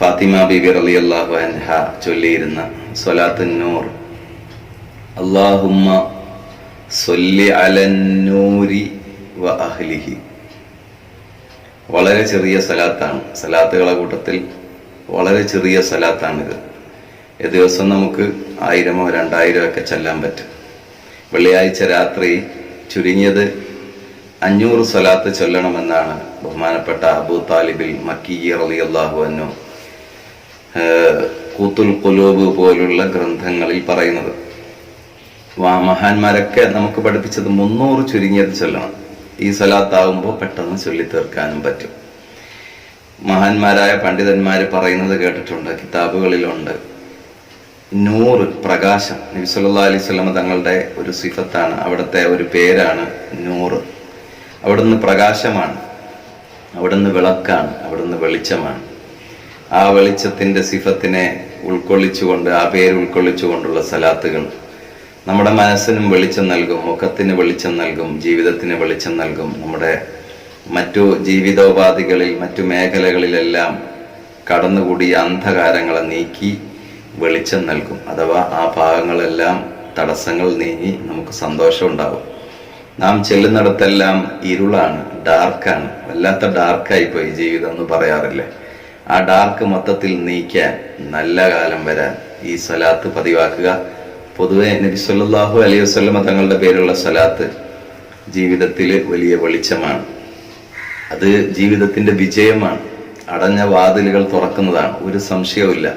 ഫാത്തിമ ബിബി റലി അള്ളാഹു അൻഹ ചൊല്ലിയിരുന്ന സ്വലാത്തുന്നൂർ. അള്ളാഹുമ്മ സൊല്ലി അലന്നൂരി വ അഹ്ലിഹി. വളരെ ചെറിയ സലാത്താണ് സലാത്തുകളെ കൂട്ടത്തിൽ വളരെ ചെറിയ സലാത്താണിത് ദിവസം നമുക്ക് ആയിരമോ രണ്ടായിരമോ ഒക്കെ ചെല്ലാൻ പറ്റും. വെള്ളിയാഴ്ച രാത്രി ചുരുങ്ങിയത് അഞ്ഞൂറ് സ്വലാത്ത് ചൊല്ലണമെന്നാണ് ബഹുമാനപ്പെട്ട അബൂ താലിബിൽ മക്കീർ അലി അള്ളാഹു ഏഹ്, കൂത്തുൽ കുലൂബ് പോലുള്ള ഗ്രന്ഥങ്ങളിൽ പറയുന്നത്. മഹാന്മാരൊക്കെ നമുക്ക് പഠിപ്പിച്ചത് മുന്നൂറ് ചുരുങ്ങിയത് ചൊല്ലണം. ഈ സ്വലാത്താവുമ്പോൾ പെട്ടെന്ന് ചൊല്ലി തീർക്കാനും പറ്റും. മഹാന്മാരായ പണ്ഡിതന്മാർ പറയുന്നത് കേട്ടിട്ടുണ്ട് കിതാബുകളിലുണ്ട്. നൂറ് പ്രകാശം നബി സല്ലല്ലാഹു അലൈഹി തങ്ങളുടെ ഒരു സിഫത്താണ് അവിടുത്തെ ഒരു പേരാണ് നൂറ്. അവിടുന്ന് പ്രകാശമാണ് അവിടുന്ന് വിളക്കാണ് അവിടുന്ന് വെളിച്ചമാണ്. ആ വെളിച്ചത്തിന്റെ സിഫത്തിനെ ഉൾക്കൊള്ളിച്ചുകൊണ്ട് ആ പേര് ഉൾക്കൊള്ളിച്ചുകൊണ്ടുള്ള സലാത്തുകൾ. നമ്മുടെ മനസ്സിനും വെളിച്ചം നൽകും മുഖത്തിന് വെളിച്ചം നൽകും ജീവിതത്തിന് വെളിച്ചം നൽകും. നമ്മുടെ മറ്റു ജീവിതോപാധികളിൽ മറ്റു മേഖലകളിലെല്ലാം കടന്നുകൂടിയ അന്ധകാരങ്ങളെ നീക്കി വെളിച്ചം നൽകും. അഥവാ ആ ഭാഗങ്ങളെല്ലാം തടസ്സങ്ങൾ നീങ്ങി നമുക്ക് സന്തോഷം ഉണ്ടാവും. നാം ചെല്ലുന്നിടത്തെല്ലാം ഇരുളാണ് ഡാർക്കാണ് വല്ലാത്ത ഡാർക്കായി പോയി ജീവിതം എന്ന് പറയാറില്ലേ? ആ ഡാർക്ക് മൊത്തത്തിൽ നീക്കാൻ നല്ല കാലം വരാൻ ഈ സലാത്ത് പതിവാക്കുക. പൊതുവെ നബി സല്ലല്ലാഹു അലൈഹി വസല്ലമ തങ്ങളുടെ പേരുള്ള സലാത്ത് ജീവിതത്തിൽ വലിയ വെളിച്ചമാണ്. അത് ജീവിതത്തിന്റെ വിജയമാണ്. അടഞ്ഞ വാതിലുകൾ തുറക്കുന്നതാണ്. ഒരു സംശയവുമില്ല.